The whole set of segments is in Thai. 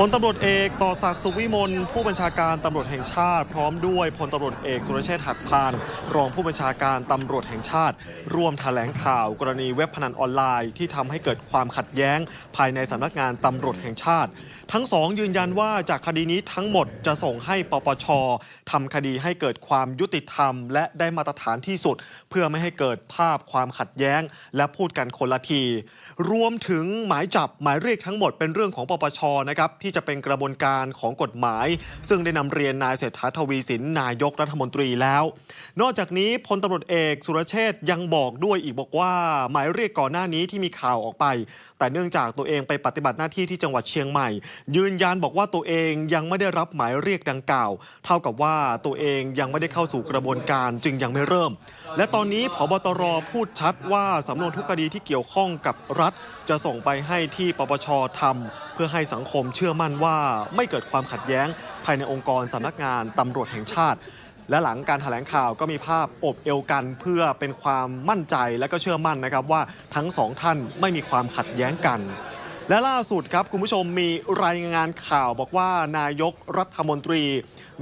พลตำรวจเอกต่อศักดิ์สุขวิมลผู้บัญชาการตำรวจแห่งชาติ พร้อมด้วยพลตำรวจเอกสุรเชษฐ์หักพาน รองผู้บัญชาการตำรวจแห่งชาติ ร่วมแถลงข่าวกรณีเว็บพนันออนไลน์ที่ทำให้เกิดความขัดแย้ง ภายในสำนักงานตำรวจแห่งชาติ ทั้งสองยืนยันว่าจากคดีนี้ทั้งหมดจะส่งให้ปปชทำคดีให้เกิดความยุติธรรม และได้มาตรฐานที่สุด เพื่อไม่ให้เกิดภาพความขัดแย้ง และพูดกันคนละที รวมถึงหมายจับหมายเรียกทั้งหมดเป็นเรื่องของปปชนะครับที่จะเป็นกระบวนการของกฎหมาย ซึ่งได้นำเรียนนายเศรษฐาทวีสินนายกรัฐมนตรีแล้ว นอกจากนี้พลตำรวจเอกสุรเชษฐ์ยังบอกด้วยอีกบอกว่า หมายเรียกก่อนหน้านี้ที่มีข่าวออกไป แต่เนื่องจากตัวเองไปปฏิบัติหน้าที่ที่จังหวัดเชียงใหม่ ยืนยันบอกว่าตัวเองยังไม่ได้รับหมายเรียกดังกล่าว เท่ากับว่าตัวเองยังไม่ได้เข้าสู่กระบวนการจึงยังไม่เริ่ม และตอนนี้ผบตรพูดชัดว่าสำนวนทุกคดีที่เกี่ยวข้องกับรัฐ จะส่งไปให้ที่ปปชทำเพื่อให้สังคมเชื่อมั่นว่าไม่เกิดความขัดแย้งภายในองค์กรสำนักงานตำรวจแห่งชาติ และหลังการแถลงข่าวก็มีภาพอบเอวกันเพื่อเป็นความมั่นใจและก็เชื่อมั่นนะครับว่าทั้งสองท่านไม่มีความขัดแย้งกัน และล่าสุดครับคุณผู้ชมมีรายงานข่าวบอกว่านายกรัฐมนตรี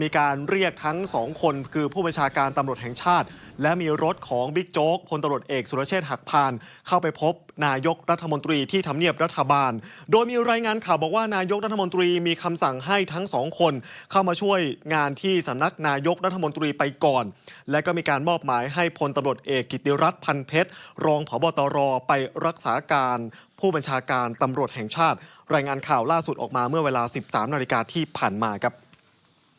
มีการเรียกทั้งสองคน คือผู้บัญชาการตำรวจแห่งชาติ และมีรถของบิ๊กโจ๊กพลตำรวจเอกสุรเชษฐ์หักพาน เข้าไปพบนายกรัฐมนตรีที่ทำเนียบรัฐบาล โดยมีรายงานข่าวบอกว่านายกรัฐมนตรีมีคำสั่งให้ทั้งสองคน เข้ามาช่วยงานที่สำนักนายกรัฐมนตรีไปก่อน และก็มีการมอบหมายให้พลตำรวจเอกกิติรัตน์พันเพชรรองผบตรไปรักษาการ ผู้บัญชาการตำรวจแห่งชาติ รายงานข่าวล่าสุดออกมาเมื่อเวลา 13 นาฬิกาที่ผ่านมาครับ